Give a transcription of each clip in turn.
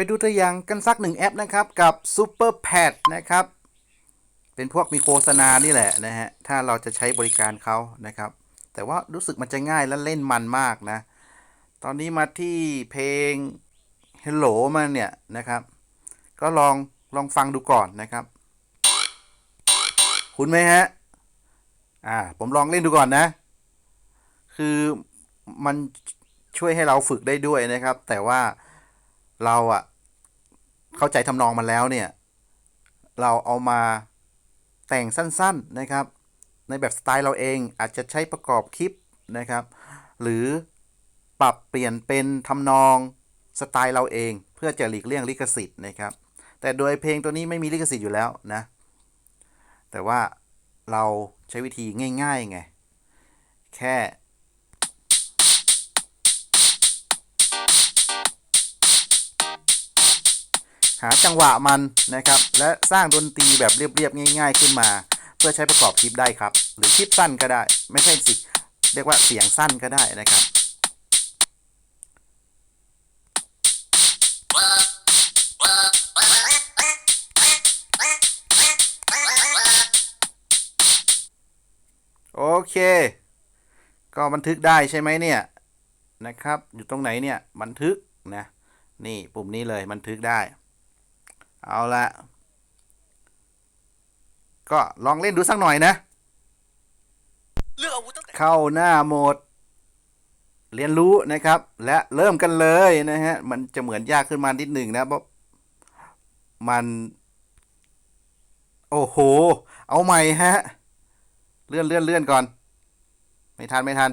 ไปดูตัวอย่างกันสักหนึ่งแอปนะครับ กับ Super Pad นะครับ เป็นพวกมีโฆษณานี่แหละนะฮะ ถ้าเราจะใช้บริการเขานะครับ แต่ว่ารู้สึกมันจะง่ายและเล่นมันมากนะ ตอนนี้มาที่เพลง Hello มาเนี่ยนะครับ ก็ลองลองฟังดูก่อนนะครับ คุณไหมฮะ อ่า ผมลองเล่นดูก่อนนะ คือมันช่วยให้เราฝึกได้ด้วยนะครับ แต่ว่า เราอะเข้าใจทำนองมันแล้วเนี่ย เราเอามาแต่งสั้นๆนะครับ ในแบบสไตล์เราเองอาจจะใช้ประกอบคลิปนะครับ หรือปรับเปลี่ยนเป็นทำนองสไตล์เราเอง เพื่อจะหลีกเลี่ยงลิขสิทธิ์นะครับ แต่โดยเพลงตัวนี้ไม่มีลิขสิทธิ์อยู่แล้วนะ แต่ว่าเราใช้วิธีง่ายๆไง แค่ หาจังหวะมันนะครับ และสร้างดนตรีแบบเรียบๆง่าย ๆ ขึ้นมา เพื่อใช้ประกอบคลิปได้ครับ หรือคลิปสั้นก็ได้ ไม่ใช่สิ เรียกว่าเสียงสั้นก็ได้นะครับโอเค ก็บันทึกได้ใช่ไหมเนี่ยนะครับ อยู่ตรงไหนเนี่ยบันทึกนะ นี่ปุ่มนี้เลยบันทึกได้ เอาละก็ลองเล่นดูสักหน่อยนะ เลือกอาวุธตั้งแต่เข้าหน้าโหมด เรียนรู้นะครับ และเริ่มกันเลยนะฮะ มันจะเหมือนยากขึ้นมานิดหนึ่งนะเพราะมัน โอ้โห เอาใหม่ฮะ เลื่อนเลื่อนเลื่อนก่อน ไม่ทันไม่ทัน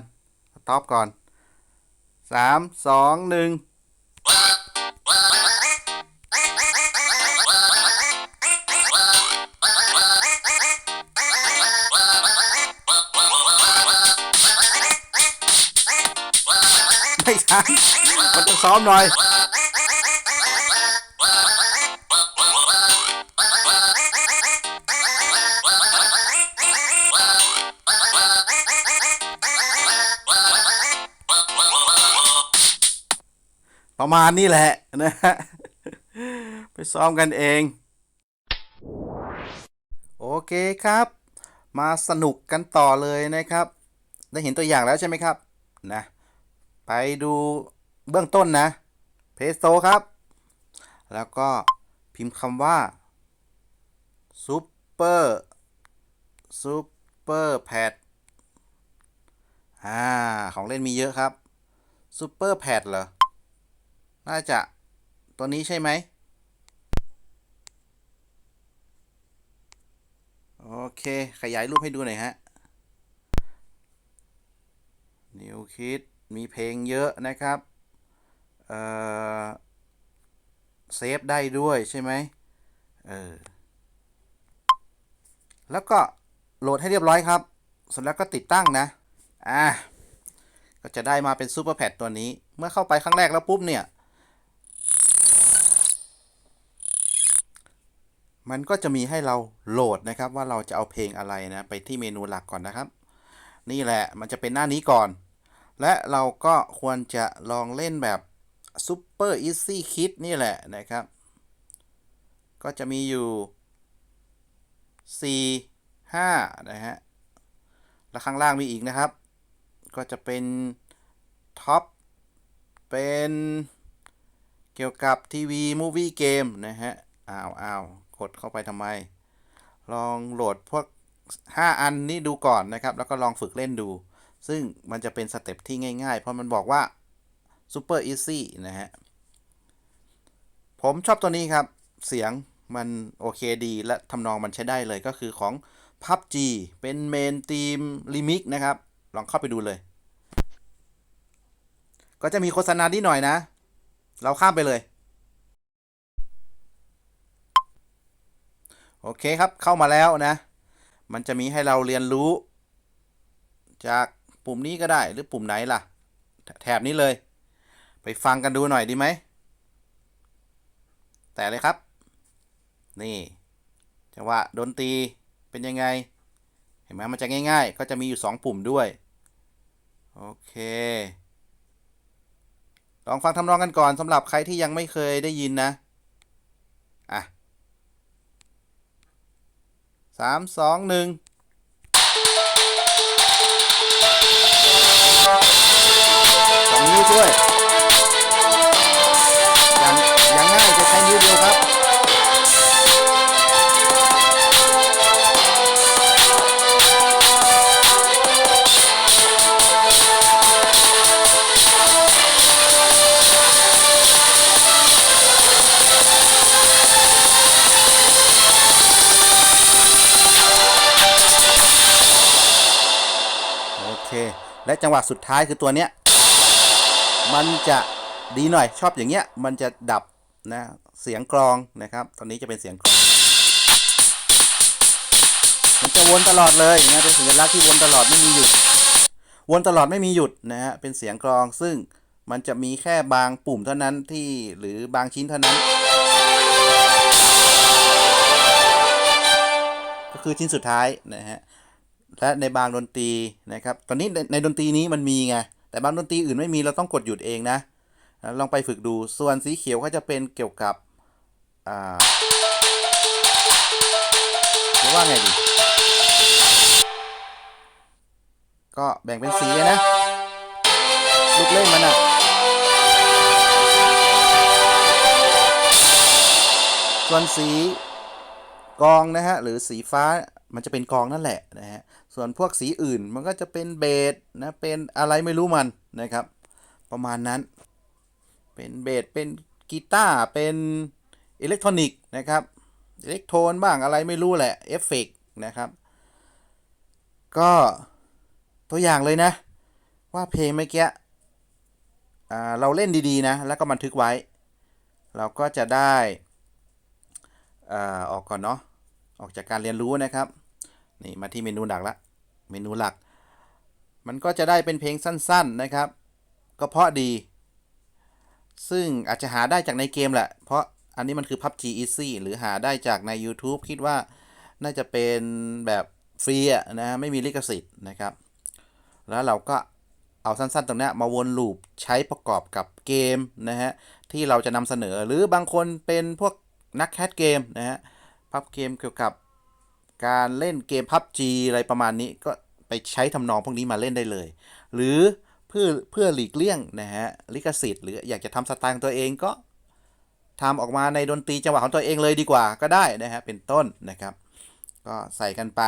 สต็อปก่อนสามสองหนึ่ง มันต้องซ้อมหน่อย ประมาณนี้แหละนะฮะ ไปซ้อมกันเอง โอเคครับ มาสนุกกันต่อเลยนะครับ ได้เห็นตัวอย่างแล้วใช่ไหมครับ นะ ไปดูเบื้องต้นนะเพโซครับ แล้วก็พิมพ์คำว่า Super Super Pad อ่า ของเล่นมีเยอะครับ Super Pad เหรอ น่าจะตัวนี้ใช่ไหม โอเค ขยายรูปให้ดูหน่อยฮะ นิวคิด มีเพลงเยอะนะครับเเซฟได้ด้วยใช่ไหมเออแล้วก็โหลดให้เรียบร้อยครับเสร็จแล้วก็ติดตั้งนะ อะก็จะได้มาเป็นซูเปอร์แพดตัวนี้ เมื่อเข้าไปครั้งแรกแล้วปุ๊บเนี่ย มันก็จะมีให้เราโหลดนะครับว่าเราจะเอาเพลงอะไรนะ ไปที่เมนูหลักก่อนนะครับ นี่แหละมันจะเป็นหน้านี้ก่อน และเราก็ควรจะลองเล่นแบบ Super Easy Kit นี่แหละนะครับ ก็จะมีอยู่ 4 5 นะฮะ แล้วข้างล่างมีอีกนะครับ ก็จะเป็นท็อป เป็นเกี่ยวกับทีวีมูวี่เกมนะฮะ อ้าวอ้าวกดเข้าไปทำไม ลองโหลดพวก 5 อันนี้ดูก่อนนะครับ แล้วก็ลองฝึกเล่นดู ซึ่งมันจะเป็นสเต็ปที่ง่ายๆ เพราะมันบอกว่า Super Easy นะฮะ ผมชอบตัวนี้ครับ เสียงมันโอเคดีและทำนองมันใช้ได้เลยก็คือของ PUBG เป็นเมนทีมลิมิกนะครับ ลองเข้าไปดูเลย ก็จะมีโฆษณานิดหน่อยนะ เราข้ามไปเลย โอเคครับเข้ามาแล้วนะ มันจะมีให้เราเรียนรู้ จาก ปุ่มนี้ก็ได้หรือปุ่มไหนล่ะ แถบนี้เลย ไปฟังกันดูหน่อยดีไหม แต่เลยครับ นี่จังหวะดนตรีเป็นยังไง เห็นไหมมันจะง่ายๆ ก็จะมีอยู่ 2 ปุ่มด้วย โอเค ลองฟังทำนองกันก่อนสำหรับใครที่ยังไม่เคยได้ยินนะ อะสามสองหนึ่ง และจังหวะสุดท้ายคือตัวเนี้ย มันจะดีหน่อยชอบอย่างเงี้ย มันจะดับนะเสียงกรองนะครับ ตอนนี้จะเป็นเสียงกรอง มันจะวนตลอดเลยนะเป็นสัญลักษณ์ที่วนตลอดไม่มีหยุด วนตลอดไม่มีหยุดนะฮะเป็นเสียงกรองซึ่งมันจะมีแค่บางปุ่มเท่านั้นที่หรือบางชิ้นเท่านั้น ก็คือชิ้นสุดท้ายนะฮะ และในบางดนตรีนะครับ ตอนนี้ในในดนตรีนี้มันมีไง แต่บางดนตรีอื่นไม่มีเราต้องกดหยุดเองนะนะลองไปฝึกดู ส่วนสีเขียวก็จะเป็นเกี่ยวกับอ่าเรียกว่าไงดี ก็แบ่งเป็นสีนะ ลูกเล่นมันอะส่วนสีกองนะฮะ หรือสีฟ้ามันจะเป็นกองนั่นแหละนะฮะ ส่วนพวกสีอื่นมันก็จะเป็นเบสนะเป็นอะไรไม่รู้มันนะครับ ประมาณนั้น เป็นเบสเป็นกีตาร์เป็นอิเล็กทรอนิกส์นะครับอิเล็กโทรนบ้างอะไรไม่รู้แหละเอฟเฟกต์นะครับ ก็ตัวอย่างเลยนะ ว่าเพลงเมื่อกี้เราเล่นดีๆนะ แล้วก็บันทึกไว้ เราก็จะได้อ่าออกก่อนเนาะออกจากการเรียนรู้นะครับ นี่มาที่เมนูหลักละ เมนูหลัก มันก็จะได้เป็นเพลงสั้นๆนะครับ ก็เพราะดี ซึ่งอาจจะหาได้จากในเกมแหละ เพราะอันนี้มันคือ PUBG Easy หรือหาได้จากใน YouTube คิดว่าน่าจะเป็นแบบฟรีอะนะไม่มีลิขสิทธิ์นะครับ แล้วเราก็เอาสั้นๆ ตรงนี้มาวนลูปใช้ประกอบกับเกมนะฮะที่เราจะนำเสนอหรือบางคนเป็นพวกนักแคสเกมนะฮะพับเกมเกี่ยวกับ การเล่นเกม PUBG อะไรประมาณนี้ก็ไปใช้ทำนองพวกนี้มาเล่นได้เลย หรือเพื่อเพื่อหลีกเลี่ยงนะฮะลิขสิทธิ์หรืออยากจะทำสไตล์ของตัวเองก็ทำออกมาในดนตรีจังหวะของตัวเองเลยดีกว่าก็ได้นะฮะเป็นต้นนะครับ ก็ใส่กันไป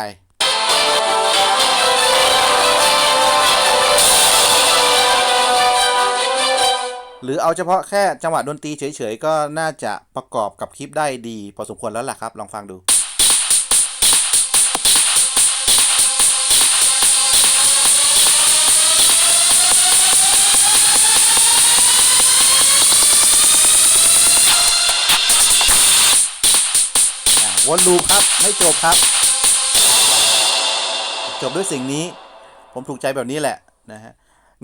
หรือเอาเฉพาะแค่จังหวะดนตรีเฉยๆ ก็น่าจะประกอบกับคลิปได้ดี พอสมควรแล้วล่ะครับ ลองฟังดู วนลูปครับ ไม่จบครับ จบด้วยสิ่งนี้ ผมถูกใจแบบนี้แหละนะฮะ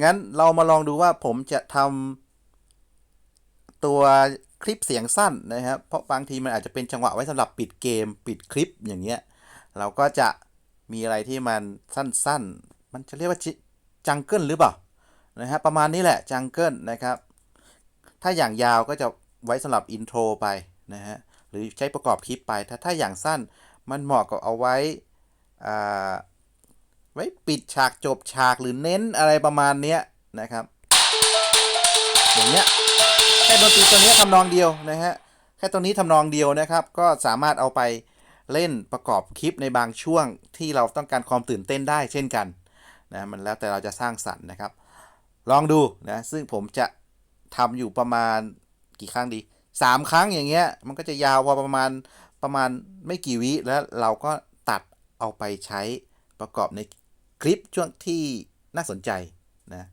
งั้นเรามาลองดูว่าผมจะทำตัวคลิปเสียงสั้นนะครับ เพราะบางทีมันอาจจะเป็นจังหวะไว้สำหรับปิดเกม ปิดคลิปอย่างเงี้ย เราก็จะมีอะไรที่มันสั้นๆ มันจะเรียกว่าจังเกิลหรือเปล่านะฮะประมาณนี้แหละจังเกิลนะครับ ถ้าอย่างยาวก็จะไว้สำหรับอินโทรไปนะฮะ หรือใช้ประกอบคลิปไป ถ้าถ้าอย่างสั้นมันเหมาะกับเอาไว้อ่าไว้ปิดฉากจบฉากหรือเน้นอะไรประมาณเนี้ยนะครับอย่างเนี้ยแค่ดนตรีตัวนี้ทำนองเดียวนะฮะแค่ตัวนี้ทำนองเดียวนะครับ ก็สามารถเอาไปเล่นประกอบคลิปในบางช่วงที่เราต้องการความตื่นเต้นได้เช่นกันนะมันแล้วแต่เราจะสร้างสรรค์นะครับ ลองดูนะซึ่งผมจะทำอยู่ประมาณกี่ครั้งดี สามครั้งอย่างเงี้ย มันก็จะยาวพอประมาณประมาณไม่กี่วิแล้วเราก็ตัดเอาไปใช้ประกอบในคลิปช่วงที่น่าสนใจนะ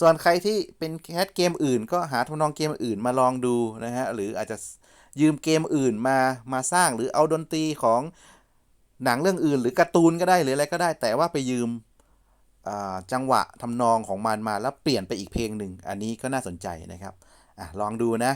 ส่วนใครที่เป็นแคสเกมอื่น ก็หาทำนองเกมอื่นมาลองดูนะฮะหรืออาจจะยืมเกมอื่นมามาสร้างหรือเอาดนตรีของหนังเรื่องอื่น หรือการ์ตูนก็ได้หรืออะไรก็ได้ แต่ว่าไปยืมจังหวะทำนองของมันมาแล้วเปลี่ยนไปอีกเพลงหนึ่งอันนี้ก็น่าสนใจนะครับอลองดูนะ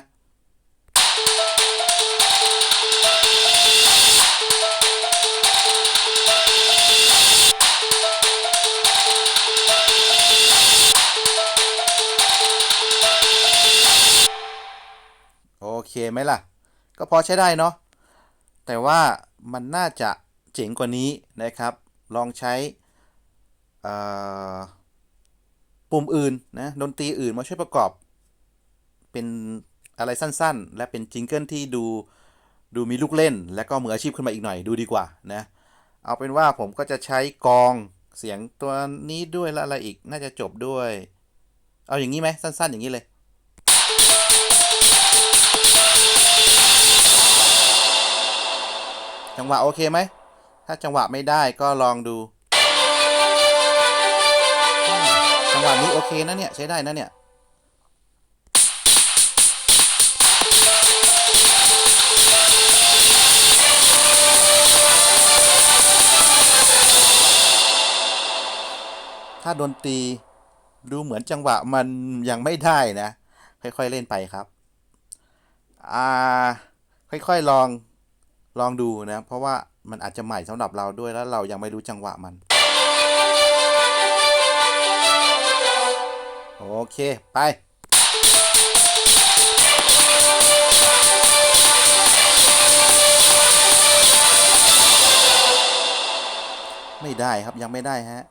ไหมล่ะ ก็พอใช้ได้เนาะแต่ว่ามันน่าจะเจ๋งกว่านี้นะครับ ลองใช้ปุ่มอื่นนะดนตรีอื่นมาช่วยประกอบ เป็นอะไรสั้นๆ และเป็นจิงเกิลที่ดูดูมีลูกเล่น และก็มืออาชีพขึ้นมาอีกหน่อยดูดีกว่านะเอาเป็นว่าผมก็จะใช้กองเสียงตัวนี้ด้วยแล้วอะไรอีกน่าจะจบด้วย เอาอย่างนี้ไหมสั้น ๆ อย่างนี้เลย จังหวะโอเคไหม ถ้าจังหวะไม่ได้ก็ลองดู จังหวะนี้โอเคนะเนี่ย ใช้ได้นะเนี่ยถ้าดนตรีดูเหมือนจังหวะมันยังไม่ได้นะ ค่อยๆเล่นไปครับ อ่า ค่อยๆลอง ลองดูนะ เพราะว่ามันอาจจะใหม่สำหรับเราด้วยแล้วเรายังไม่รู้จังหวะมัน โอเค ไปไม่ได้ครับยังไม่ได้ฮะ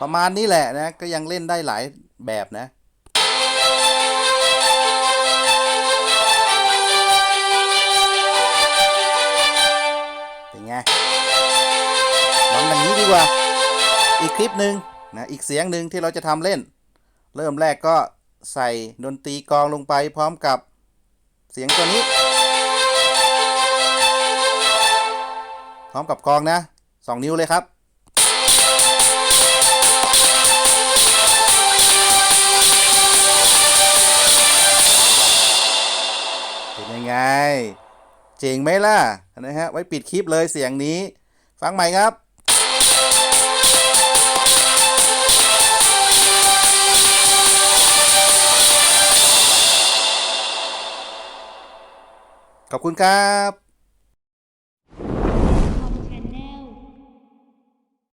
ประมาณนี้แหละนะ ก็ยังเล่นได้หลายแบบนะ เป็นไงลองอย่างนี้ดีกว่า อีกคลิปหนึ่งนะ อีกเสียงหนึ่งที่เราจะทำเล่น เริ่มแรกก็ใส่ดนตรีกองลงไปพร้อมกับเสียงตัวนี้ พร้อมกับกองนะสองนิ้วเลยครับ ยังไง เจ๋งไหมล่ะ นะฮะ ไว้ปิดคลิปเลยเสียงนี้ ฟังใหม่ครับขอบคุณครับ